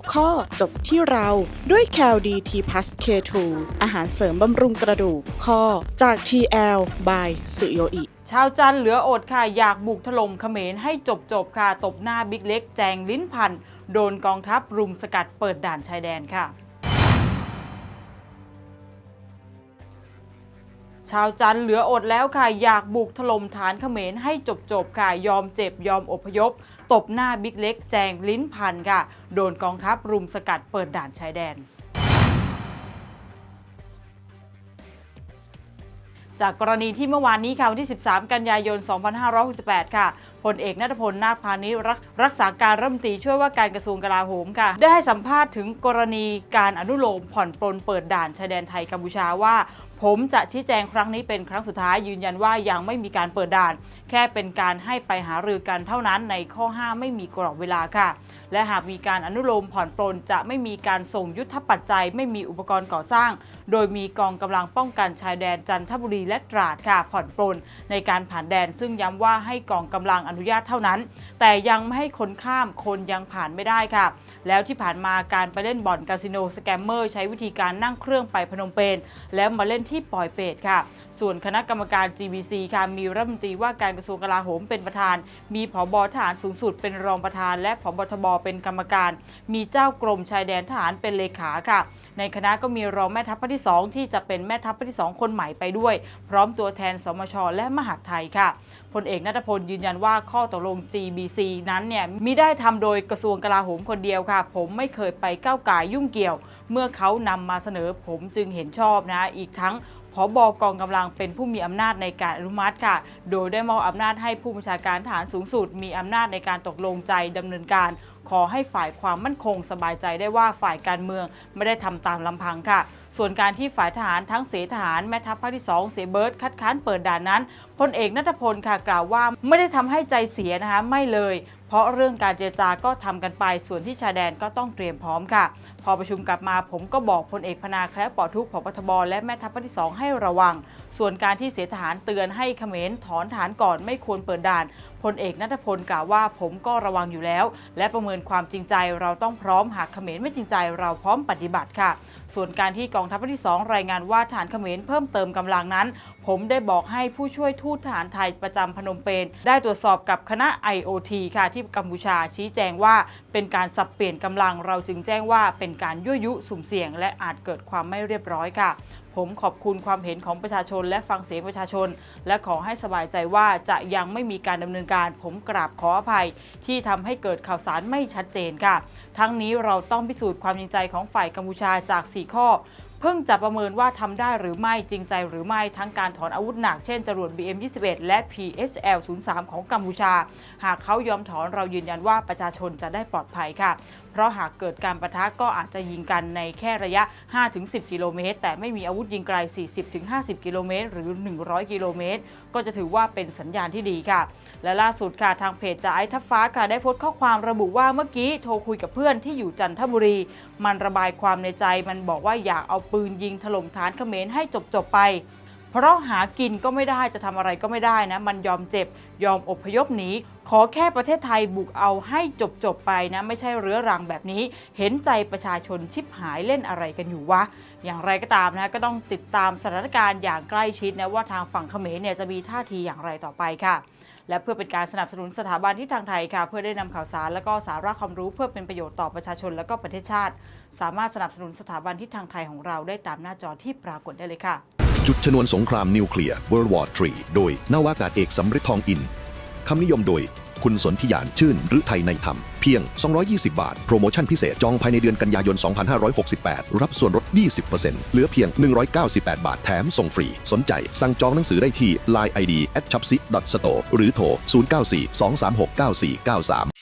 ทุกข้อจบที่เราด้วย c a l d t plus K2 อาหารเสริมบำรุงกระดูกข้อจาก TL by สุโยอิชาวจันเหลืออดค่ะ อยากบุกถล่มเขมรให้จบจบๆค่ะ ตบหน้าบิ๊กเล็ก แจงลิ้นพัน โดนกองทัพรุมสกัดเปิดด่านชายแดนค่ะ ชาวจันทร์เหลืออดแล้วค่ะ อยากบุกถล่มฐานเขมรให้จบจบๆค่ะ ยอมเจ็บยอมอพยพ ตบหน้าบิ๊กเล็ก แจงลิ้นพันค่ะ โดนกองทัพรุมสกัดเปิดด่านชายแดนจากกรณีที่เมื่อวานนี้ค่ะวันที่ 13 กันยายน 2568 ค่ะ พลเอกนัทพล นาคพานิชรักรักษาการรัฐมนตรีช่วยว่าการกระทรวงกลาโหมค่ะ ได้ให้สัมภาษณ์ถึงกรณีการอนุโลมผ่อนปลนเปิดด่านชายแดนไทยกัมพูชาว่า ผมจะชี้แจงครั้งนี้เป็นครั้งสุดท้ายยืนยันว่ายังไม่มีการเปิดด่าน แค่เป็นการให้ไปหารือกันเท่านั้นในข้อ 5 ไม่มีกรอบเวลาค่ะ และหากมีการอนุโลมผ่อนปลนจะไม่มีการส่งยุทธปัจจัย ไม่มีอุปกรณ์ก่อสร้าง โดยมีกองกำลังป้องกันชายแดนจันทบุรีและตราดค่ะผ่อนปลนในการผ่านแดน ซึ่งย้ำว่าให้กองกำลังอนุญาตเท่านั้น แต่ยังไม่ให้คนข้ามคนยังผ่านไม่ได้ค่ะ แล้วที่ผ่านมาการไปเล่นบ่อนคาสิโนสแกมเมอร์ใช้วิธีการนั่งเครื่องไปพนมเปญแล้วมาเล่นที่ปอยเปตค่ะ ส่วนคณะกรรมการ GBC ค่ะมีรัฐมนตรีว่าการกระทรวงกลาโหมเป็นประธาน มีผบทหารสูงสุดเป็นรองประธาน และผบทบเป็นกรรมการ มีเจ้ากรมชายแดนทหารเป็นเลขาค่ะ ในคณะก็มีรองแม่ทัพภาคที่ 2 ที่จะเป็นแม่ทัพภาคที่ 2 คนใหม่ไปด้วย พร้อมตัวแทนสมช และมหาดไทยค่ะพลเอกนัทพลยืนยันว่าข้อตกลง GBC นั้นเนี่ยมิได้ทำโดยกระทรวงกลาโหมคนเดียวค่ะ ผมไม่เคยไปก้าวไก่ยยุ่งเกี่ยว เมื่อเขานำมาเสนอผมจึงเห็นชอบนะอีกทั้ง พบกองกำลังเป็นผู้มีอำนาจในการอนุมัติค่ะ โดยได้มอบอำนาจให้ผู้บัญชาการทหารสูงสุด มีอำนาจในการตกลงใจดำเนินการ ขอให้ฝ่ายความมั่นคงสบายใจได้ว่าฝ่ายการเมืองไม่ได้ทำตามลำพังค่ะ ส่วนการที่ฝ่ายทหารทั้งเสทหารแม่ทัพภาคที่ 2 เสเบิร์ตคัดค้านเปิดด่านนั้นพลเอกนัทพลค่ะกล่าวว่าไม่ได้ทำให้ใจเสียนะคะไม่เลย เพราะเรื่องการเจรจาก็ทำกันไปส่วนที่ชายแดนก็ต้องเตรียมพร้อมค่ะ พอประชุมกลับมาผมก็บอกพลเอกพนาแคล้วปลอทุกข์พบทบและแม่ทัพภาคที่ 2 ให้ระวัง ส่วนการที่เสียทหารเตือนให้เขมรถอนฐานก่อนไม่ควรเปิดด่านพลเอกนัทพลกล่าวว่าผมก็ระวังอยู่แล้ว และประเมินความจริงใจเราต้องพร้อมหากเขมรไม่จริงใจเราพร้อมปฏิบัติค่ะ ส่วนการที่กองทัพภาคที่ 2 รายงานว่าฐานเขมรเพิ่มเติมกำลังนั้น ผมได้บอกให้ผู้ช่วยทูตทหารไทยประจำพนมเปญได้ตรวจสอบกับคณะ IOT ค่ะที่กัมพูชาชี้แจงว่า เป็นการสับเปลี่ยนกำลังเราจึงแจ้งว่าเป็นการยั่วยุสุ่มเสี่ยง และอาจเกิดความไม่เรียบร้อยค่ะผมขอบคุณความเห็นของประชาชน และฟังเสียงประชาชน และขอให้สบายใจว่าจะยังไม่มีการดำเนินการ ผมกราบขออภัย ที่ทำให้เกิดข่าวสารไม่ชัดเจนค่ะ ทั้งนี้เราต้องพิสูจน์ความจริงใจของฝ่ายกัมพูชาจาก 4 ข้อเพิ่งจะประเมินว่าทำได้หรือไม่จริงใจหรือไม่ทั้งการถอนอาวุธหนักเช่นจรวด BM21 และ PSL 03 ของกัมพูชา หากเขายอมถอนเรายืนยันว่าประชาชนจะได้ปลอดภัยค่ะเพราะหากเกิดการประทะก็อาจจะยิงกันในแค่ระยะ 5-10 กิโลเมตร แต่ไม่มีอาวุธยิงไกล 40-50 กิโลเมตร หรือ 100 กิโลเมตร ก็จะถือว่าเป็นสัญญาณที่ดีค่ะ และล่าสุดค่ะทางเพจจ่าไอ้ทัพฟ้าค่ะได้โพสต์ข้อความระบุว่าเมื่อกี้โทรคุยกับเพื่อนที่อยู่จันทบุรี มันระบายความในใจมันบอกว่าอยากเอาปืนยิงถล่มฐานเขมรให้จบๆไป เพราะหากินก็ไม่ได้จะทำอะไรก็ไม่ได้นะ มันยอมเจ็บยอมอพยพหนีขอแค่ประเทศไทยบุกเอาให้จบจบไปนะ ไม่ใช่เรื้อรังแบบนี้ เห็นใจประชาชนชิบหายเล่นอะไรกันอยู่วะ อย่างไรก็ตามนะ ก็ต้องติดตามสถานการณ์อย่างใกล้ชิดนะ ว่าทางฝั่งเขมรเนี่ยจะมีท่าทีอย่างไรต่อไปค่ะและเพื่อเป็นการสนับสนุนสถาบันที่ทางไทยค่ะ เพื่อได้นำข่าวสารและก็สาระความรู้เพื่อเป็นประโยชน์ต่อประชาชนและก็ประเทศชาติ สามารถสนับสนุนสถาบันที่ทางไทยของเราได้ตามหน้าจอที่ปรากฏได้เลยค่ะ จุดชนวนสงครามนิวเคลียร์ World War III โดยนาวากาศเอกสำริดทองอิน คำนิยมโดยคุณสนธิยานชื่นหรือไทยในธรรม เพียง 220 บาท โปรโมชั่นพิเศษ จองภายในเดือนกันยายน 2568 รับส่วนลด 20%เหลือเพียง 198 บาท แถมส่งฟรี สนใจ สั่งจองหนังสือได้ที่ Line ID at c h a p s i store หรือโทร 094 236 9493